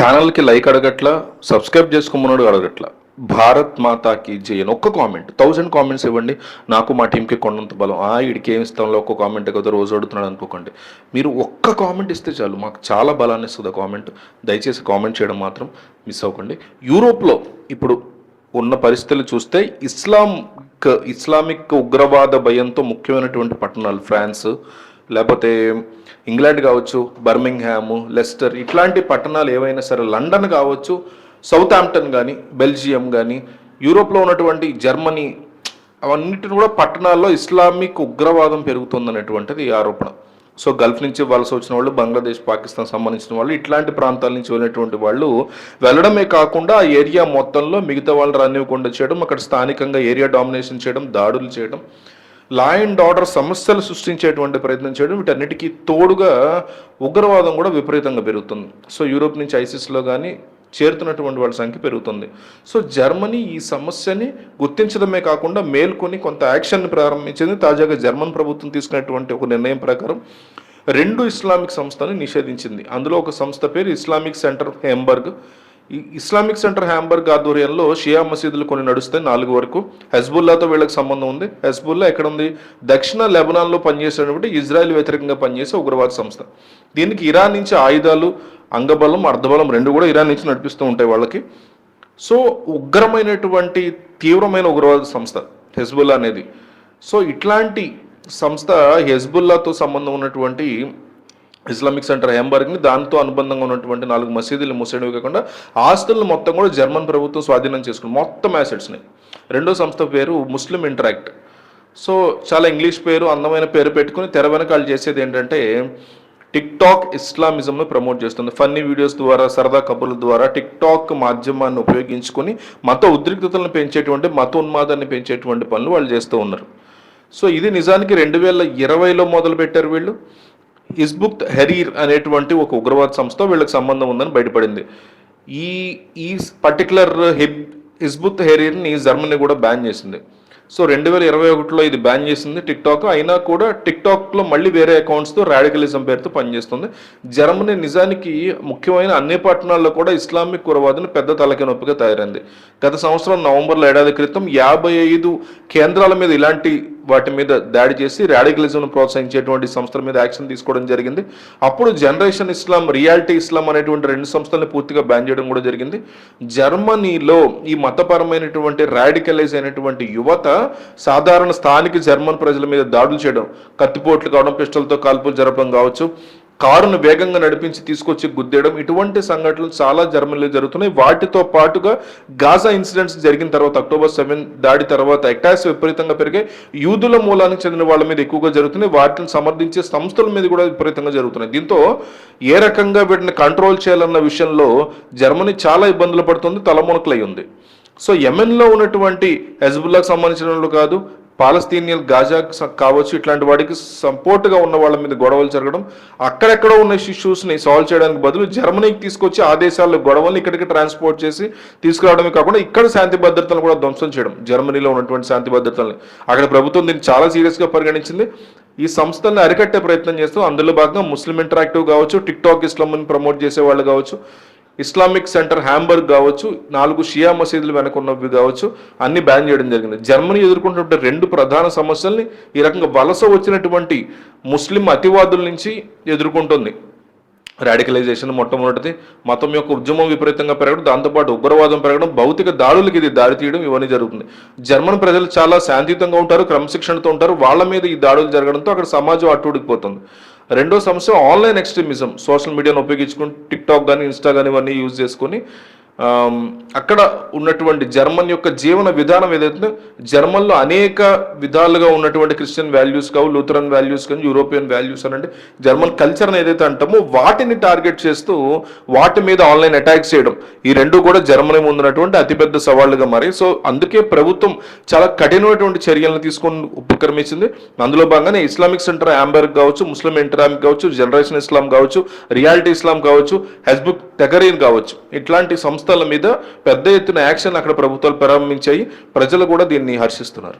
ఛానల్కి లైక్ అడగట్లా సబ్స్క్రైబ్ చేసుకోమన్నాడు అడగట్లా. భారత్ మాతాకి జయన్ ఒక్క కామెంట్ థౌజండ్ కామెంట్స్ ఇవ్వండి. నాకు మా టీంకి కొండంత బలం. ఆ ఇడికి ఏమి ఇస్తాంలో ఒక్క కామెంట్ కదా రోజు అడుగుతున్నాడు అనుకోకండి. మీరు ఒక్క కామెంట్ ఇస్తే చాలు మాకు చాలా బలాన్ని ఇస్తుంది కామెంట్. దయచేసి కామెంట్ చేయడం మాత్రం మిస్ అవ్వకండి. యూరోప్లో ఇప్పుడు ఉన్న పరిస్థితులు చూస్తే ఇస్లాం ఇస్లామిక్ ఉగ్రవాద భయంతో ముఖ్యమైనటువంటి పట్టణాలు ఫ్రాన్స్ లేకపోతే ఇంగ్లాండ్ కావచ్చు బర్మింగ్హాము లెస్టర్ ఇట్లాంటి పట్టణాలు ఏవైనా సరే లండన్ కావచ్చు సౌత్ ఆంప్టన్ కానీ బెల్జియం కానీ యూరోప్లో ఉన్నటువంటి జర్మనీ అవన్నిటిని కూడా పట్టణాల్లో ఇస్లామిక్ ఉగ్రవాదం పెరుగుతుందనేటువంటిది ఈ ఆరోపణ. సో గల్ఫ్ నుంచి వలస వచ్చిన వాళ్ళు బంగ్లాదేశ్ పాకిస్తాన్ సంబంధించిన వాళ్ళు ఇట్లాంటి ప్రాంతాల నుంచి వెళ్ళినటువంటి వాళ్ళు వెళ్ళడమే కాకుండా ఆ ఏరియా మొత్తంలో మిగతా వాళ్ళు రానివ్వకుండా చేయడం అక్కడ స్థానికంగా ఏరియా డామినేషన్ చేయడం దాడులు చేయడం లా అండ్ ఆర్డర్ సమస్యలు సృష్టించేటువంటి ప్రయత్నం చేయడం వీటన్నిటికీ తోడుగా ఉగ్రవాదం కూడా విపరీతంగా పెరుగుతుంది. సో యూరోప్ నుంచి ఐసిస్లో కానీ చేరుతున్నటువంటి వాళ్ళ సంఖ్య పెరుగుతుంది. సో జర్మనీ ఈ సమస్యని గుర్తించడమే కాకుండా మేల్కొని కొంత యాక్షన్ ప్రారంభించింది. తాజాగా జర్మన్ ప్రభుత్వం తీసుకున్నటువంటి ఒక నిర్ణయం ప్రకారం రెండు ఇస్లామిక్ సంస్థని నిషేధించింది. అందులో ఒక సంస్థ పేరు Islamic centre Hamburg. Islamic centre Hamburg ఆధ్వర్యంలో షియా మసీదులు కొన్ని నడుస్తాయి నాలుగు వరకు. హెజ్బుల్లాతో వీళ్ళకి సంబంధం ఉంది. హెజ్బుల్లా ఎక్కడ ఉంది దక్షిణ లెబనాన్లో పనిచేసేటువంటి ఇజ్రాయెల్ వ్యతిరేకంగా పనిచేసే ఉగ్రవాద సంస్థ. దీనికి ఇరాన్ నుంచి ఆయుధాలు అంగబలం అర్ధబలం రెండు కూడా ఇరాన్ నుంచి నడిపిస్తూ ఉంటాయి వాళ్ళకి. సో ఉగ్రమైనటువంటి తీవ్రమైన ఉగ్రవాద సంస్థ హెజ్బుల్లా అనేది. సో ఇట్లాంటి సంస్థ హెజ్బుల్లాతో సంబంధం ఉన్నటువంటి ఇస్లామిక్ సెంటర్ హెంబర్గ్ని దాంతో అనుబంధంగా ఉన్నటువంటి నాలుగు మసీదులు మూసేయడమే కాకుండా ఆస్తులను మొత్తం కూడా జర్మన్ ప్రభుత్వం స్వాధీనం చేసుకుంది. మొత్తం యాసెట్స్ని రెండో సంస్థ పేరు ముస్లిం ఇంటరాక్ట్. సో చాలా ఇంగ్లీష్ పేరు అందమైన పేరు పెట్టుకుని తెర వెనకాలు చేసేది ఏంటంటే టిక్ టాక్ ఇస్లామిజంను ప్రమోట్ చేస్తుంది. ఫన్నీ వీడియోస్ ద్వారా సరదా కబుర్ల ద్వారా టిక్ టాక్ మాధ్యమాన్ని ఉపయోగించుకొని మత ఉద్రిక్తతలను పెంచేటువంటి మత ఉన్మాదాన్ని పెంచేటువంటి పనులు వాళ్ళు చేస్తూ ఉన్నారు. సో ఇది నిజానికి రెండు వేల ఇరవైలో మొదలు పెట్టారు వీళ్ళు. హిజ్బుక్ హెరీర్ అనేటువంటి ఒక ఉగ్రవాద సంస్థ వీళ్ళకి సంబంధం ఉందని బయటపడింది. ఈ ఈ పర్టికులర్ హిబ్ హిజ్బుత్ హెరీర్ని జర్మనీ కూడా బ్యాన్ చేసింది. సో రెండు వేల ఇరవై ఒకటిలో ఇది బ్యాన్ చేసింది టిక్టాక్. అయినా కూడా టిక్టాక్లో మళ్ళీ వేరే అకౌంట్స్తో రాడికలిజం పేరుతో పనిచేస్తుంది. జర్మనీ నిజానికి ముఖ్యమైన అన్ని పట్టణాల్లో కూడా ఇస్లామిక్ కురవాదుని పెద్ద తలకి నొప్పిగా తయారైంది. గత సంవత్సరం నవంబర్లో ఏడాది క్రితం యాభై ఐదు కేంద్రాల మీద ఇలాంటి వాటి మీద దాడి చేసి రాడికలిజంను ప్రోత్సహించేటువంటి సంస్థల మీద యాక్షన్ తీసుకోవడం జరిగింది. అప్పుడు జనరేషన్ ఇస్లాం రియాలిటీ ఇస్లాం అనేటువంటి రెండు సంస్థలను పూర్తిగా బ్యాన్ చేయడం కూడా జరిగింది. జర్మనీలో ఈ మతపరమైనటువంటి రాడికలైజ్ అయినటువంటి యువత సాధారణ స్థానిక జర్మన్ ప్రజల మీద దాడులు చేయడం కత్తిపోట్లు కావడం పిస్టల్తో కాల్పులు జరపడం కావచ్చు. కారును వేగంగా నడిపించి తీసుకొచ్చి గుద్దేయడం ఇటువంటి సంఘటనలు చాలా జర్మనీలో జరుగుతున్నాయి. వాటితో పాటుగా గాజా ఇన్సిడెంట్స్ జరిగిన తర్వాత అక్టోబర్ సెవెన్ దాడి తర్వాత అటాక్స్ విపరీతంగా పెరిగాయి. యూదుల మూలానికి చెందిన వాళ్ళ మీద ఎక్కువగా జరుగుతున్నాయి. వాటిని సమర్థించే సంస్థల మీద కూడా విపరీతంగా జరుగుతున్నాయి. దీంతో ఏ రకంగా వీటిని కంట్రోల్ చేయాలన్న విషయంలో జర్మనీ చాలా ఇబ్బందులు పడుతుంది తలమునకలై ఉంది. సో యెమెన్లో ఉన్నటువంటి హెజ్బుల్లాకు సంబంధించిన వాళ్ళు కాదు పాలస్తీనియల్ గాజా కావచ్చు ఇట్లాంటి వాటికి సపోర్ట్గా ఉన్న వాళ్ళ మీద గొడవలు జరగడం అక్కడెక్కడ ఉన్న ఇష్యూస్ని సాల్వ్ చేయడానికి బదులు జర్మనీకి తీసుకొచ్చి ఆ దేశాల్లో గొడవల్ని ఇక్కడికి ట్రాన్స్పోర్ట్ చేసి తీసుకురావడమే కాకుండా ఇక్కడ శాంతి భద్రతలను కూడా ధ్వంసం చేయడం జర్మనీలో ఉన్నటువంటి శాంతి భద్రతల్ని. అక్కడ ప్రభుత్వం దీన్ని చాలా సీరియస్గా పరిగణించింది. ఈ సంస్థల్ని అరికట్టే ప్రయత్నం చేస్తూ అందులో భాగంగా ముస్లిం ఇంటరాక్టివ్ కావచ్చు టిక్ టాక్ ఇస్లాంని ప్రమోట్ చేసే వాళ్ళు కావచ్చు ఇస్లామిక్ సెంటర్ హ్యాంబర్గ్ కావచ్చు నాలుగు షియా మసీదులు వెనక ఉన్నవి కావచ్చు అన్ని బ్యాన్ చేయడం జరిగింది. జర్మనీ ఎదుర్కొంటున్న రెండు ప్రధాన సమస్యల్ని ఈ రకంగా వలస వచ్చినటువంటి ముస్లిం అతివాదుల నుంచి ఎదుర్కొంటుంది. రాడికలైజేషన్ మొట్టమొదటిది మతం యొక్క ఉద్యమం విపరీతంగా పెరగడం దాంతోపాటు ఉగ్రవాదం పెరగడం భౌతిక దాడులకు ఇది దారి తీయడం ఇవన్నీ జరుగుతుంది. జర్మన్ ప్రజలు చాలా శాంతియుతంగా ఉంటారు క్రమశిక్షణతో ఉంటారు వాళ్ళ మీద ఈ దాడులు జరగడంతో అక్కడ సమాజం అట్టుడికిపోతుంది రెండో సమస్య ఆన్లైన్ ఎక్స్ట్రీమిజం సోషల్ మీడియాను ఉపయోగించుకుని టిక్ టాక్ కానీ ఇన్స్టా కానీ ఇవన్నీ యూజ్ చేసుకొని అక్కడ ఉన్నటువంటి జర్మన్ యొక్క జీవన విధానం ఏదైతే జర్మన్లో అనేక విధాలుగా ఉన్నటువంటి క్రిస్టియన్ వాల్యూస్ కావు లూథరన్ వాల్యూస్ కానీ యూరోపియన్ వాల్యూస్ అనండి జర్మన్ కల్చర్ని ఏదైతే అంటామో వాటిని టార్గెట్ చేస్తూ వాటి మీద ఆన్లైన్ అటాక్ చేయడం. ఈ రెండు కూడా జర్మనీ ముందున్నటువంటి అతిపెద్ద సవాళ్ళుగా మారాయి. సో అందుకే ప్రభుత్వం చాలా కఠినమైనటువంటి చర్యలను తీసుకొని ఉపక్రమించింది. అందులో భాగంగానే ఇస్లామిక్ సెంటర్ యాంబర్గ్ కావచ్చు ముస్లిం ఇంటరామిక్ కావచ్చు జనరేషన్ ఇస్లాం కావచ్చు రియాలిటీ ఇస్లాం కావచ్చు హెజ్బుక్ తెగరీన్ కావచ్చు. ఇట్లాంటి సంస్థల మీద పెద్ద ఎత్తున యాక్షన్ అక్కడ ప్రభుత్వాలు ప్రారంభించాయి. ప్రజలు కూడా దీన్ని హర్షిస్తున్నారు.